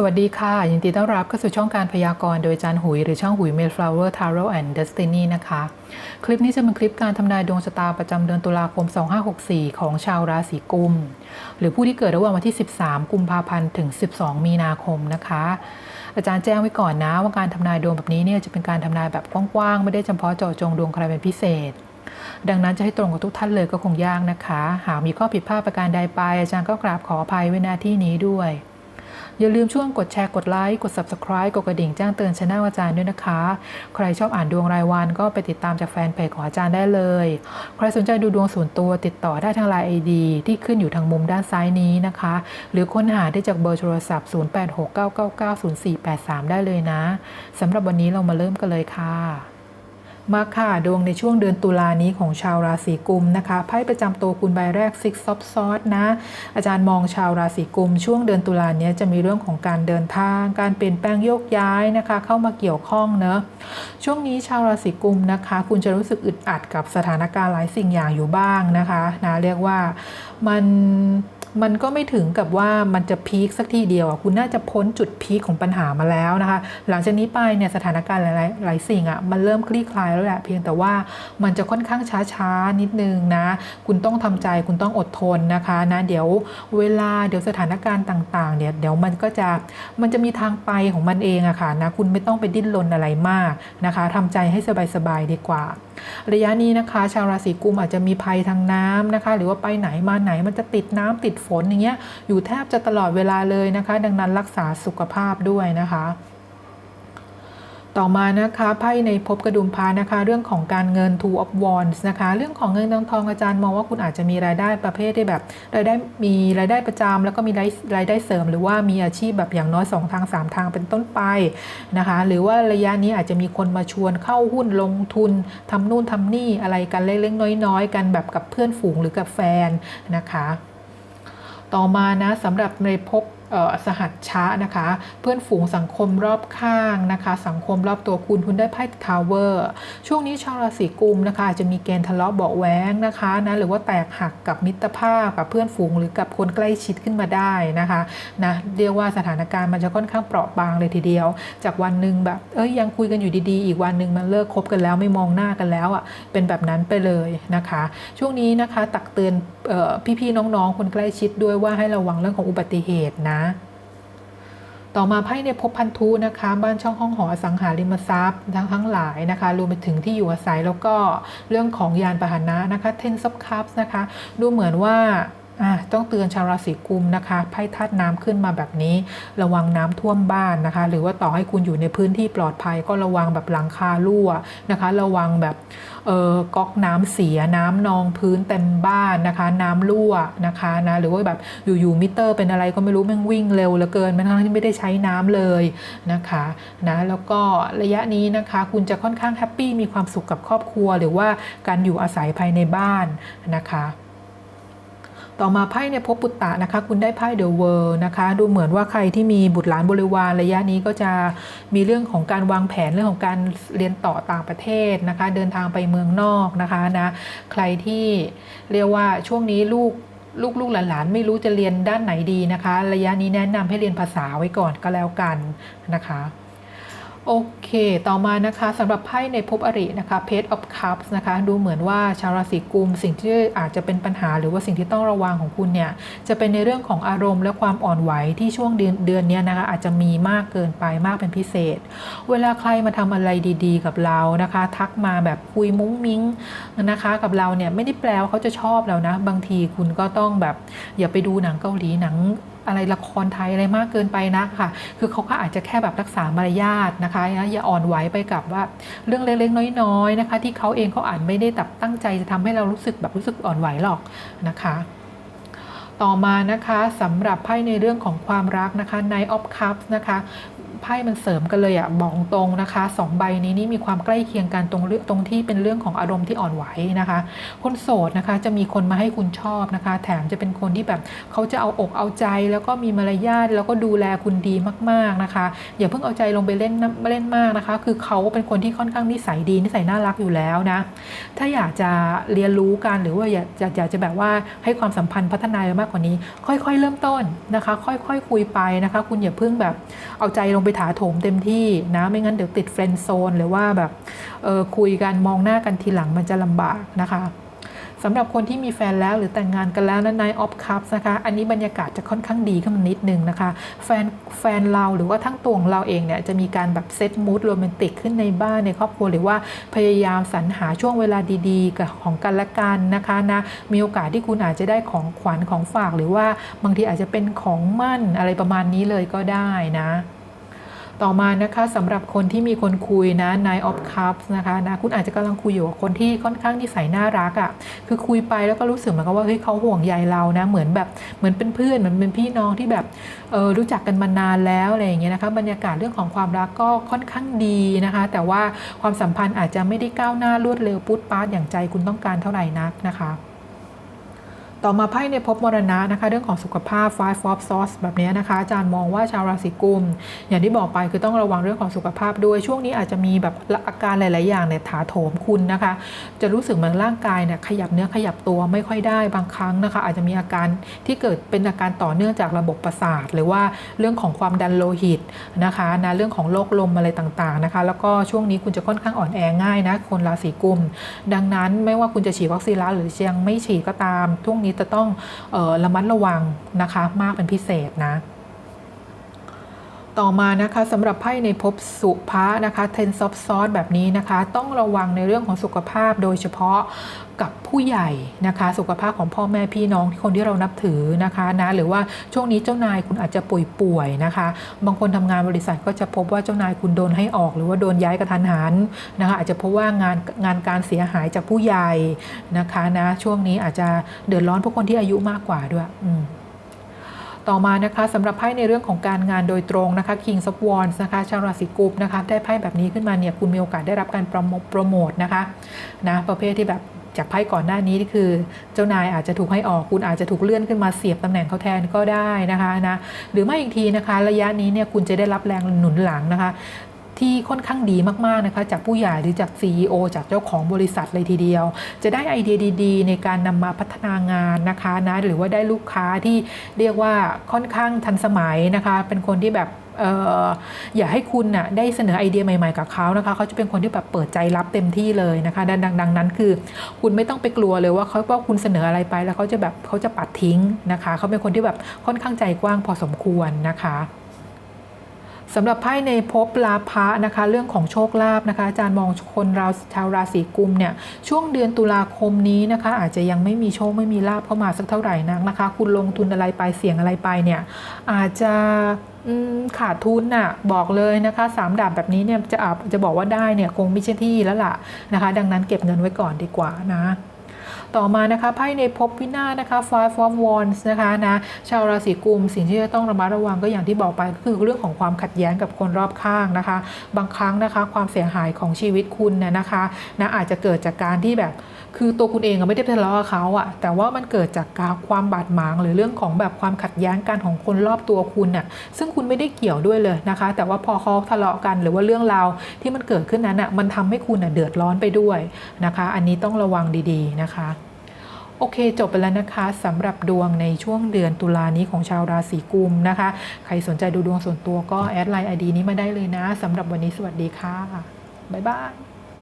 สวัสดีค่ะ ยินดีต้อนรับเข้าสู่ช่องการพยากรณ์โดยอาจารย์หุย หรือช่องหุย Mayflower Tarot and Destiny นะคะ คลิปนี้จะเป็นคลิปการทำนายดวงชะตาประจำเดือนตุลาคม 2564 ของชาวราศีกุม หรือผู้ที่เกิดระหว่างวันที่ 13 กุมภาพันธ์ถึง 12 มีนาคมนะคะ อาจารย์แจ้งไว้ก่อนนะว่าการทำนายดวงแบบนี้เนี่ยจะเป็นการทำนายแบบกว้างๆไม่ได้เฉพาะเจาะจงดวงใครเป็นพิเศษดังนั้นจะให้ตรงกับทุกท่านเลยก็คงยากนะคะ หากมีข้อผิดพลาดประการใดไป อาจารย์ก็กราบขออภัยไว้หน้าที่นี้ด้วย อย่าลืมช่วงกดแชร์กดไลค์กด Subscribe กดกระดิ่งแจ้งเตือนช anel อาจารย์ด้วยนะคะ ใครชอบอ่านดวงรายวันก็ไปติดตามจากแฟนเพจของอาจารย์ได้เลย ใครสนใจดูดวงส่วนตัวติดต่อได้ทางไลน์ ID ที่ขึ้นอยู่ทางมุมด้านซ้ายนี้นะคะ หรือค้นหาได้จากเบอร์โทรศัพท์ 0869990483 ได้เลยนะสำหรับวันนี้เรามาเริ่มกันเลยค่ะ มาค่ะดวงในช่วงเดือนตุลานี้ของชาวราศีกุมนะคะไพ่ประจำตัวคุณใบแรก Six of Swords นะ อาจารย์มองชาวราศีกุม ช่วงเดือนตุลานี้จะมีเรื่องของการเดินทาง การเปลี่ยนแปลงโยกย้ายนะคะ เข้ามาเกี่ยวข้องเนอะช่วงนี้ชาวราศีกุมนะคะ คุณจะรู้สึกอึดอัดกับสถานการณ์หลายสิ่งอย่างอยู่บ้างนะคะนะเรียกว่ามัน มันก็ไม่ถึงกับว่ามันจะพีคสักทีเดียวอะคุณน่าจะพ้นจุดพีคของปัญหามาแล้วนะคะ หลังจากนี้ไปเนี่ยสถานการณ์หลายๆหลายสิ่งอะมันเริ่มคลี่คลายแล้วแหละเพียงแต่ว่ามันจะค่อนข้างช้าๆนิดนึงนะ คุณต้องทำใจคุณต้องอดทนนะคะนะเดี๋ยวเวลาเดี๋ยวสถานการณ์ต่างๆเนี่ยเดี๋ยวมันก็จะมันจะมีทางไปของมันเองอะค่ะนะคุณไม่ต้องไปดิ้นรนอะไรมากนะคะทำใจให้สบายๆดีกว่า ระยะนี้นะคะ ชาวราศีกุมอาจจะมีภัยทางน้ำนะคะ หรือว่าไปไหนมาไหนมันจะติดน้ำติดฝนอย่างเงี้ยอยู่แทบจะตลอดเวลาเลยนะคะ ดังนั้นรักษาสุขภาพด้วยนะคะต่อมานะคะไพ่ในภพกระดุมพานะคะ เรื่องของการเงิน two of wands นะคะ เรื่องของเงินทองทองอาจารย์มองว่าคุณอาจจะมีรายได้ประเภทที่แบบรายได้มีรายได้ประจำแล้วก็มีรายรายได้เสริม หรือว่ามีอาชีพแบบอย่างน้อย 2 ทาง 3 ทางเป็นต้นไปนะคะ หรือว่าระยะนี้อาจจะมีคนมาชวนเข้าหุ้นลงทุนทำนู่นทำนี่อะไรกันเล็กๆน้อย ๆ กันแบบกับเพื่อนฝูงหรือกับแฟนนะคะ ต่อมานะสำหรับในภพ สหัชชะนะคะ เพื่อนฝูงสังคมรอบข้างนะคะ สังคมรอบตัวคุณคุณได้ไพ่ทาวเวอร์ช่วงนี้ชาวราศีกุมนะคะอาจจะมีเกณฑ์ทะเลาะเบาะแว้งนะคะนะหรือว่าแตกหักกับมิตรภาพกับเพื่อนฝูงหรือกับคนใกล้ชิดขึ้นมาได้นะคะนะเรียกว่าสถานการณ์มันจะค่อนข้างเปราะบางเลยทีเดียว จากวันหนึ่งแบบเอ้ยยังคุยกันอยู่ดีๆ อีกวันหนึ่งมันเลิกคบกันแล้วไม่มองหน้ากันแล้วอะเป็นแบบนั้นไปเลยนะคะ ช่วงนี้นะคะตักเตือนออพี่ๆน้องๆ คนใกล้ชิดด้วยว่าให้ระวังเรื่องของอุบัติเหตุนะต่อมาไพ่ในภพพันธุนะคะ บ้านช่องห้องหออสังหาริมทรัพย์ทั้งทั้งหลายนะคะ รวมไปถึงที่อยู่อาศัยแล้วก็เรื่องของยานพาหนะนะคะ เทนซับคัพนะคะ ดูเหมือนว่า ต้องเตือนชาวราศีกุมนะคะไพ่ธาตุน้ำขึ้นมาแบบนี้ ระวังน้ำท่วมบ้านนะคะ หรือว่าต่อให้คุณอยู่ในพื้นที่ปลอดภัย ก็ระวังแบบหลังคารั่วนะคะ ระวังแบบเออก๊อกน้ำเสียน้ำนองพื้นเต็มบ้านนะคะ น้ำรั่วนะคะนะหรือว่าแบบอยู่ๆมิเตอร์เป็นอะไรก็ไม่รู้ม่งวิ่งเร็วเหลือเกินแม้กระทั่งที่ไม่ได้ใช้น้ำเลยนะคะนะแล้วก็ระยะนี้นะคะ คุณจะค่อนข้างแฮปปี้มีความสุขกับครอบครัว หรือว่าการอยู่อาศัยภายในบ้านนะคะ ต่อมาไพ่ในภพบปุตตะนะคะ คุณได้ไพ่เดอะเวิร์นะคะ ดูเหมือนว่าใครที่มีบุตรหลานบริวารระยะนี้ก็จะมีเรื่องของการวางแผนเรื่องของการเรียนต่อต่างประเทศนะคะ เดินทางไปเมืองนอกนะคะนะใครที่เรียกว่าช่วงนี้ลูกลูกลูกหลานๆไม่รู้จะเรียนด้านไหนดีนะคะ ระยะนี้แนะนำให้เรียนภาษาไว้ก่อนก็แล้วกันนะคะ โอเค ต่อมานะคะสำหรับไพ่ในภพอรินะคะ Page of Cups นะคะ ดูเหมือนว่าชาวราศีกุม สิ่งที่อาจจะเป็นปัญหาหรือว่าสิ่งที่ต้องระวังของคุณเนี่ย จะเป็นในเรื่องของอารมณ์และความอ่อนไหวที่ช่วงเดือนเดือนนี้นะคะ อาจจะมีมากเกินไปมากเป็นพิเศษ เวลาใครมาทำอะไรดีๆ กับเรานะคะ ทักมาแบบคุยมุ้งมิ้งนะคะ กับเราเนี่ยไม่ได้แปลว่าเขาจะชอบเรานะ บางทีคุณก็ต้องแบบอย่าไปดูหนังเกาหลีหนัง อะไรละครไทยอะไรมากเกินไปนะค่ะ คือเขาก็อาจจะแค่แบบรักษามารยาทนะคะอย่าอ่อนไหวไปกับว่าเรื่องเล็กๆ น้อยๆนะคะ ที่เขาเองเขาอาจไม่ได้ตับตั้งใจจะทำให้เรารู้สึกแบบรู้สึกอ่อนไหวหรอกนะคะต่อมานะคะสำหรับไพ่ในเรื่องของความรักนะคะ Knight of Cups นะคะ ไพ่มันเสริมกันเลยอะบอกตรงนะคะสองใบนี้นี่มีความใกล้เคียงกันตรงเรื่องตรงที่เป็นเรื่องของอารมณ์ที่อ่อนไหวนะคะ คนโสดนะคะจะมีคนมาให้คุณชอบนะคะ แถมจะเป็นคนที่แบบเขาจะเอาอกเอาใจแล้วก็มีมารยาทแล้วก็ดูแลคุณดีมากๆนะคะ อย่าเพิ่งเอาใจลงไปเล่นนะเล่นมากนะคะ คือเขาเป็นคนที่ค่อนข้างนิสัยดีนิสัยน่ารักอยู่แล้วนะถ้าอยากจะเรียนรู้กันหรือว่าอยากอยากอยากจะแบบว่าให้ความสัมพันธ์พัฒนาไปมากกว่านี้ ค่อยๆ เริ่มต้นนะคะ ค่อยๆคุยไปนะคะ คุณอย่าเพิ่งแบบเอาใจลงไปไปถาโถมเต็มที่นะไม่งั้นเดี๋ยวติดเฟรนด์โซนหรือว่าแบบเออคุยกันมองหน้ากันทีหลังมันจะลำบากนะคะสำหรับคนที่มีแฟนแล้วหรือแต่งงานกันแล้วนะนายออฟคัพนะคะ อันนี้บรรยากาศจะค่อนข้างดีขึ้นมานิดนึงนะคะ แฟนแฟนเราหรือว่าทั้งตัวของเราเองเนี่ยจะมีการแบบเซตมูดโรแมนติกขึ้นในบ้านในครอบครัวหรือว่าพยายามสรรหาช่วงเวลาดีๆกับของกันและกันนะคะนะมีโอกาสที่คุณอาจจะได้ของขวัญของฝาก หรือว่าบางทีอาจจะเป็นของมั่นอะไรประมาณนี้เลยก็ได้นะ ต่อมานะคะสำหรับคนที่มีคนคุยนะ Nine of Cups นะคะนะคุณอาจจะกำลังคุยอยู่กับคนที่ค่อนข้างนิสัยน่ารักอะ่ะคือคุยไปแล้วก็รู้สึกเหมือนกับว่าเฮ้ยเขาห่วงใยเรานะเหมือนแบบเหมือนเป็นเพื่อนเหมือนเป็นพี่น้องที่แบบเออรู้จักกันมานานแล้วอะไรอย่างเงี้ยนะคะบรรยากาศเรื่องของความรักก็ค่อนข้างดีนะคะ แต่ว่าความสัมพันธ์อาจจะไม่ได้ก้าวหน้ารวดเร็วปุ๊ดป๊าดอย่างใจคุณต้องการเท่าไหร่นักนะคะ ต่อมาไพ่ในภพมรณะนะคะ เรื่องของสุขภาพ five of swords แบบนี้นะคะ อาจารย์มองว่าชาวราศีกุม อย่างที่บอกไปคือต้องระวังเรื่องของสุขภาพด้วย ช่วงนี้อาจจะมีแบบอาการหลาย ๆ อย่างเนี่ยถาโถมคุณนะคะ จะรู้สึกเหมือนร่างกายเนี่ยขยับเนื้อขยับตัวไม่ค่อยได้บางครั้งนะคะ อาจจะมีอาการที่เกิดเป็นอาการต่อเนื่องจากระบบประสาท หรือว่าเรื่องของความดันโลหิตนะคะนะเรื่องของโรคลมอะไรต่าง ๆ นะคะ แล้วก็ช่วงนี้คุณจะค่อนข้างอ่อนแอง่ายนะคนราศีกุม ดังนั้นไม่ว่าคุณจะฉีดวัคซีนแล้วหรือยังไม่ฉีดก็ตามช่วงนี้จะต้องออระมัดระวังนะคะมากเป็นพิเศษนะ ต่อมานะคะสำหรับไพ่ในภพสุภะนะคะเทนซอฟซอสแบบนี้นะคะ ต้องระวังในเรื่องของสุขภาพโดยเฉพาะกับผู้ใหญ่นะคะ สุขภาพของพ่อแม่พี่น้องที่คนที่เรานับถือนะคะนะหรือว่าช่วงนี้เจ้านายคุณอาจจะป่วยป่วยนะคะ บางคนทำงานบริษัทก็จะพบว่าเจ้านายคุณโดนให้ออก หรือว่าโดนย้ายกระทันหันนะคะ อาจจะพบว่างานงานการเสียหายจากผู้ใหญ่นะคะนะช่วงนี้อาจจะเดือดร้อนพวกคนที่อายุมากกว่าด้วยอืม ต่อมานะคะสำหรับไพ่ในเรื่องของการงานโดยตรงนะคะ King of Wands นะคะชาวราศีกุมนะคะได้ไพ่แบบนี้ขึ้นมาเนี่ยคุณมีโอกาสได้รับการโปรโมโปรโมทนะคะนะประเภทที่แบบจากไพ่ก่อนหน้านี้ที่คือเจ้านายอาจจะถูกให้ออกคุณอาจจะถูกเลื่อนขึ้นมาเสียบตำแหน่งเขาแทนก็ได้นะคะนะหรือไม่อีกทีนะคะ ระยะนี้เนี่ยคุณจะได้รับแรงหนุนหลังนะคะ ที่ค่อนข้างดีมากๆนะคะจากผู้ใหญ่หรือจาก CEO จากเจ้าของบริษัทเลยทีเดียว จะได้ไอเดียดีๆ ในการนำมาพัฒนางานนะคะนะหรือว่าได้ลูกค้าที่เรียกว่าค่อนข้างทันสมัยนะคะ เป็นคนที่แบบเอออย่าให้คุณน่ะได้เสนอไอเดียใหม่ๆ กับเขานะคะ เขาจะเป็นคนที่แบบเปิดใจรับเต็มที่เลยนะคะดังดังดังนั้นคือ คุณไม่ต้องไปกลัวเลยว่าเขาว่าคุณเสนออะไรไปแล้วเขาจะแบบเขาจะปัดทิ้งนะคะ เขาเป็นคนที่แบบค่อนข้างใจกว้างพอสมควรนะคะ สำหรับไพ่ในภพลาภะนะคะ เรื่องของโชคลาภนะคะ อาจารย์มองคนเราชาวราศีกุมเนี่ยช่วงเดือนตุลาคมนี้นะคะ อาจจะยังไม่มีโชคไม่มีลาภเข้ามาสักเท่าไหร่นักนะคะ คุณลงทุนอะไรไปเสี่ยงอะไรไปเนี่ยอาจจะขาดทุนน่ะบอกเลยนะคะสามดาบแบบนี้เนี่ยจะอจะบอกว่าได้เนี่ยคงไม่ใช่ที่แล้วล่ะนะคะ ดังนั้นเก็บเงินไว้ก่อนดีกว่านะ ต่อมานะคะไพ่ในภพวินาศนะคะ Five of Wands นะคะนะชาวราศีกุมสิ่งที่จะต้องระมัดระวังก็อย่างที่บอกไปก็คือเรื่องของความขัดแย้งกับคนรอบข้างนะคะ บางครั้งนะคะความเสียหายของชีวิตคุณเนี่ยนะคะนะอาจจะเกิดจากการที่แบบคือตัวคุณเองอะไม่ได้ทะเลาะกับเขาอะแต่ว่ามันเกิดจากการความบาดหมาง หรือเรื่องของแบบความขัดแย้งกันของคนรอบตัวคุณน่ะซึ่งคุณไม่ได้เกี่ยวด้วยเลยนะคะ แต่ว่าพอเขาทะเลาะกันหรือว่าเรื่องราวที่มันเกิดขึ้นนั้นอะมันทำให้คุณอะเดือดร้อนไปด้วยนะคะ อันนี้ต้องระวังดีๆนะคะ โอเค จบไปแล้วนะคะสำหรับดวงในช่วงเดือนตุลานี้ของชาวราศีกุมนะคะ ใครสนใจดูดวงส่วนตัวก็แอดไลน์ไอดีนี้มาได้เลยนะสำหรับวันนี้สวัสดีค่ะ บ๊ายบาย